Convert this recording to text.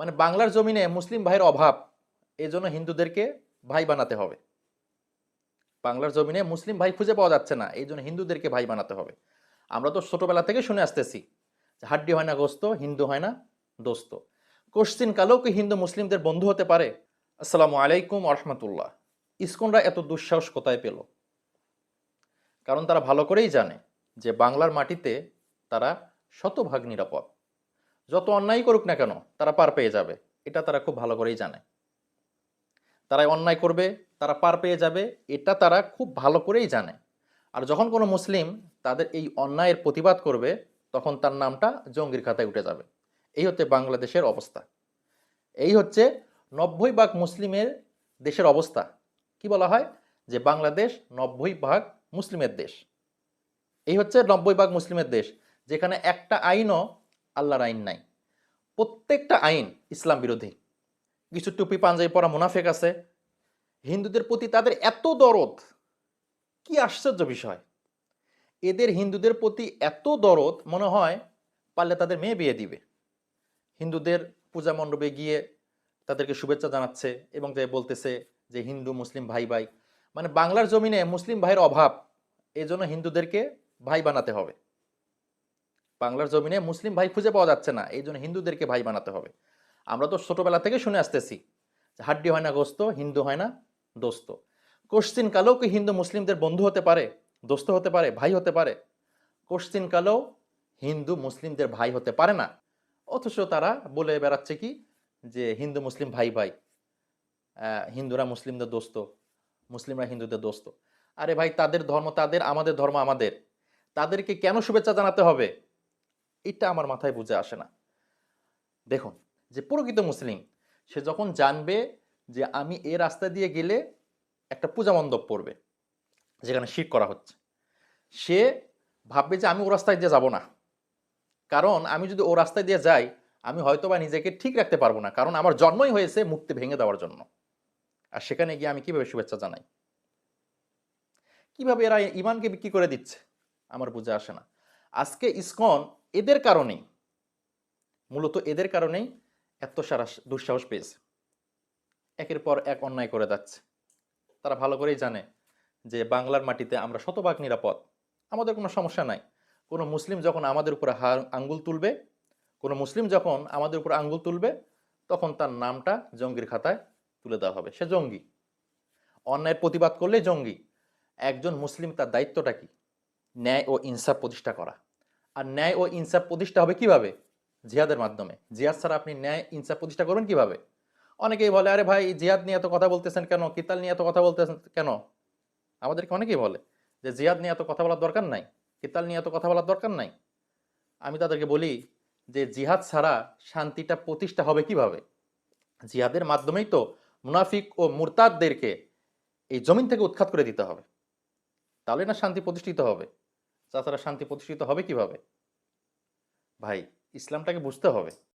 মানে বাংলার জমিনে মুসলিম ভাইয়ের অভাব এই জন্য হিন্দুদেরকে ভাই বানাতে হবে। বাংলার জমিনে মুসলিম ভাই খুঁজে পাওয়া যাচ্ছে না এই জন্য হিন্দুদেরকে ভাই বানাতে হবে। আমরা তো ছোটবেলা থেকে শুনে আসতেছি হাড্ডি হয় না গোস্ত, হিন্দু হয় না দোস্ত। কোশ্চিন কালেও কি হিন্দু মুসলিমদের বন্ধু হতে পারে? আসসালামু আলাইকুম রহমতুল্লাহ ইস্কনরা এত দুঃসাহস কোথায় পেল? কারণ তারা ভালো করেই জানে যে বাংলার মাটিতে তারা শতভাগ নিরাপদ। যত অন্যায় করুক না কেন, তারা পার পেয়ে যাবে। এটা তারা খুব ভালো করেই জানে। তারা অন্যায় করবে, তারা পার পেয়ে যাবে, এটা তারা খুব ভালো করেই জানে। আর যখন কোনো মুসলিম তাদের এই অন্যায়ের প্রতিবাদ করবে, তখন তার নামটা জঙ্গির খাতায় উঠে যাবে। এই হচ্ছে বাংলাদেশের অবস্থা। এই হচ্ছে নব্বই ভাগ মুসলিমের দেশের অবস্থা। কি বলা হয়? যে বাংলাদেশ নব্বই ভাগ মুসলিমের দেশ। এই হচ্ছে নব্বই ভাগ মুসলিমের দেশ। যেখানে একটা আইনও আল্লাহর আইন নাই। প্রত্যেকটা আইন ইসলাম বিরোধী। কিছু টুপি পাঞ্জাবি পরা মুনাফেক আছে। হিন্দুদের প্রতি তাদের এত দরদ, কি আশ্চর্য বিষয়। এদের হিন্দুদের প্রতি এত দরদ, মনে হয় পারলে তাদের মেয়ে বিয়ে দিবে। হিন্দুদের পূজা মণ্ডপে গিয়ে তাদেরকে শুভেচ্ছা জানাচ্ছে এবং যে বলতেছে যে হিন্দু, মুসলিম ভাই ভাই। মানে বাংলার জমিনে মুসলিম ভাইয়ের অভাব এই জন্য হিন্দুদেরকে ভাই বানাতে হবে। বাংলার জমিনে মুসলিম ভাই খুঁজে পাওয়া যাচ্ছে না। এই জন্য হিন্দুদেরকে ভাই বানাতে হবে। আমরা তো ছোটবেলা থেকে শুনে আসতেছি হাড্ডি হয় না গোস্ত, হিন্দু হয় না দোস্ত। কোশ্চিন কালেও কি হিন্দু মুসলিমদের বন্ধু হতে পারে, দোস্ত হতে পারে, ভাই হতে পারে? কোশ্চিন কালেও হিন্দু মুসলিমদের ভাই হতে পারে না। অথচ তারা বলে বেড়াচ্ছে কি যে হিন্দু মুসলিম ভাই ভাই হিন্দুরা মুসলিমদের দোস্ত, মুসলিমরা হিন্দুদের দোস্ত। আরে ভাই, তাদের ধর্ম তাদের, আমাদের ধর্ম আমাদের। তাদেরকে কেন শুভেচ্ছা জানাতে হবে? এটা আমার মাথায় বুঝে আসে না। দেখুন, যে প্রকৃত মুসলিম, সে যখন জানবে যে আমি এ রাস্তা দিয়ে গেলে একটা পূজা মণ্ডপ পড়বে, যেখানে শির করা হচ্ছে, সে ভাববে যে আমি ও রাস্তায় দিয়ে যাব না। কারণ আমি যদি ও রাস্তায় দিয়ে যাই, আমি হয়তো বা নিজেকে ঠিক রাখতে পারব না, কারণ আমার জন্মই হয়েছে মুক্তি ভেঙে দেওয়ার জন্য। আর সেখানে গিয়ে আমি কীভাবে শুভেচ্ছা জানাই? কীভাবে এরা ইমানকে বিক্রি করে দিচ্ছে? আমার বুঝে আসে না। আজকে ইসকন এদের কারণেই, মূলত এদের কারণেই এত সারা দুঃসাহস পেয়েছে। একের পর এক অন্যায় করে যাচ্ছে। তারা ভালো করেই জানে যে বাংলার মাটিতে আমরা শতভাগ নিরাপদ। আমাদের কোনো সমস্যা নাই। কোনো মুসলিম যখন আমাদের উপরে হা- আঙ্গুল তুলবে, কোনো মুসলিম যখন আমাদের উপর আঙ্গুল তুলবে, তখন তার নামটা জঙ্গির খাতায় তুলে দেওয়া হবে। সে জঙ্গি। অন্যায়ের প্রতিবাদ করলে জঙ্গি। একজন মুসলিম তার দায়িত্বটা কি? ন্যায় ও ইনসাফ প্রতিষ্ঠা করা। আর ন্যায় ও ইনসাফ প্রতিষ্ঠা হবে কীভাবে? জিহাদের মাধ্যমে। জিহাদ ছাড়া আপনি ন্যায়, ইনসাফ প্রতিষ্ঠা করবেন কীভাবে? অনেকেই বলে, আরে ভাই, জিহাদ নিয়ে এত কথা বলতেছেন কেন? কিতাল নিয়ে এত কথা বলতেছেন কেন? আমাদেরকে অনেকেই বলে যে, জিহাদ নিয়ে এত কথা বলার দরকার নাই। কিতাল নিয়ে এত কথা বলার দরকার নাই। আমি তাদেরকে বলি যে, জিহাদ ছাড়া শান্তিটা প্রতিষ্ঠা হবে কীভাবে? জিহাদের মাধ্যমেই তো মুনাফিক ও মুরতাদদেরকে এই জমিন থেকে উৎখাত করে দিতে হবে। তাহলে না শান্তি প্রতিষ্ঠিত হবে? তাছাড়া শান্তি প্রতিষ্ঠিত হবে কীভাবে? ভাই ইসলামটাকে বুঝতে হবে।